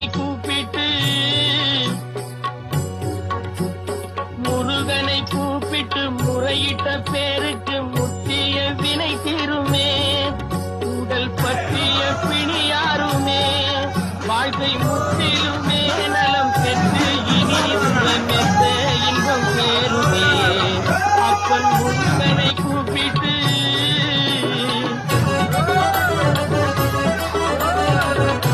கூப்பிட்டு முருகனை கூப்பிட்டு முறையிட்ட பேருக்கு முத்திய வினை தீருமே உடல் பற்றிய பிணி யாருமே வாழ்க்கை முற்றிலுமே நலம் பெற்று இனி நலமெத்த இன்பம் பேருமே அப்பன் முருகனை கூப்பிட்டு Thank you.